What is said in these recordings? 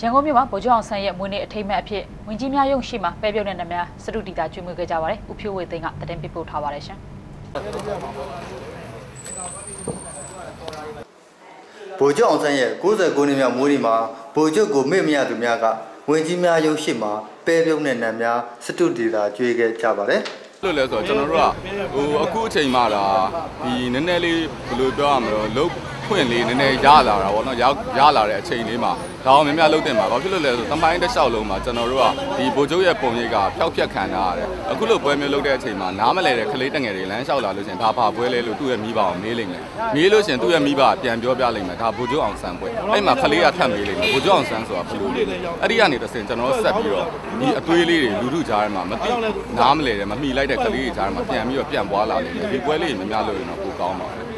ရန်ကုန်မြို့မှာဗိုလ်ချုပ်အောင်ဆန်းရဲ့မွေးနေ့အထိမ်းအမှတ်အဖြစ်ဝင်ကြီးများရုံရှိမှာပဲပြုတ်တဲ့နများစတုတီတာကျွေးမွေးခဲ့ကြပါတယ်။ဦးဖြိုးဝေသိန်းကသတင်းပေးပို့ထားပါတယ်ရှင်။ဗိုလ်ချုပ်အောင်ဆန်းရဲ့69နှစ်မြောက်မိုးဒီမှာဗိုလ်ချုပ်ကိုမေ့မရသူများကဝင်ကြီးများရုပ်ရှိမှာပဲပြုံးတဲ့နံများစတုဒေတာကျွေးခဲ့ကြပါတယ်လို့လဲဆိုတော့ကျွန်တော်တို့ကဟိုအခုအချိန်မှဒါဒီနည်းနည်းလေးဘယ်လိုပြောရမလဲလုတ် ဖွင့်လေးနည်းနည်းရလာတာပေါ့နော်ရရလာတဲ့အချိန်လေးမှာဒါအောင်များများလုတ်တင်ပါဘာဖြစ်လို့လဲဆိုတမိုင်းတစ်လျှောက်လုံးမှာကျွန်တော်တို့ကဒီဗိုလ်ချုပ်ရဲ့ပုံရိပ်ကဖျောက်ဖျက်ခံရရတယ်အခုလိုပွဲမျိုးလုတ်တဲ့အချိန်မှာနားမလဲတဲ့ကလေးတငယ်တွေလမ်းလျှောက်လာလို့ရှင်ဒါဘာပွဲလဲလို့သူ့ရဲ့မိဘကိုမေးလိမ့်မယ်မေးလို့ရှင်သူ့ရဲ့မိဘကပြန်ပြောပြလိမ့်မယ်ဒါဗိုလ်ချုပ်အောင်ဆန်းပွဲအဲ့မှာကလေးကထပ်မေးလိမ့်မယ်ဗိုလ်ချုပ်အောင်ဆန်းဆိုတာဘယ်လိုလဲအဲ့ဒီကနေတစ်ဆင့်ကျွန်တော်တို့ဆက်ပြီးတော့ဒီအသွေးလေးတွေလူထုကြားထဲမှာမသိနားမလဲတဲ့မမိလိုက်တဲ့ကလေးတွေကြားထဲမှာပြန်ပြီးတော့ပြန်ပွားလာလိမ့်မယ်ဒီပွဲလေးတွေများများလို့ရင်တော့ပိုကောင်းပါပဲ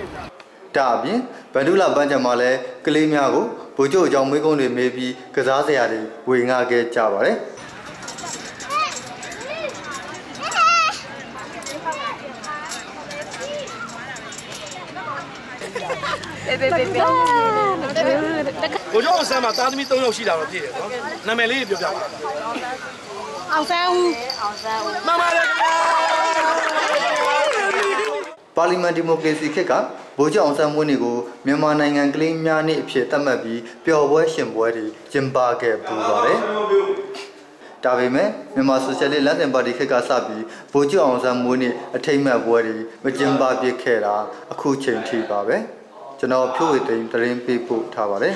ဒါအပြင်ဗန္ဓုလပန်းချံမှာလည်းကလေးများကိုဗိုလ်ချုပ်အကြောင်းမေးခွန်းတွေမေးပြီးကစားစရာတွေဝေငှခဲ့ကြပါတယ်ကိုကျောင်းအောင်ဆန်းမှာသားသမီး၃ယောက်ရှိတာတော့ပြည့်တယ်နော်နာမည်လေးပြောပြပါအောင်ဆန်းဦးမမလေးခင်ဗျာ ပါလီမန်ဒီမိုကရေစီခေတ်ကဗိုလ်ချုပ်အောင်ဆန်းမွေးနေ့ကိုမြန်မာနိုင်ငံကလေးများနေ့အဖြစ်သတ်မှတ်ပြီးပျော်ပွဲရှင်ပွဲတွေကျင်းပခဲ့ပူပါတယ်ဒါပေမဲ့မြန်မာဆိုရှယ်လစ်လက်တင်ပါတီခေတ်ကစပြီးဗိုလ်ချုပ်အောင်ဆန်းမွေးနေ့အထိမ်းအမှတ်ပွဲတွေမကျင်းပဖြစ်ခဲ့တာအခုချိန်ထိပါပဲကျွန်တော်ဖြိုးဝေသိန်းသတင်းပေးပို့ထားပါတယ်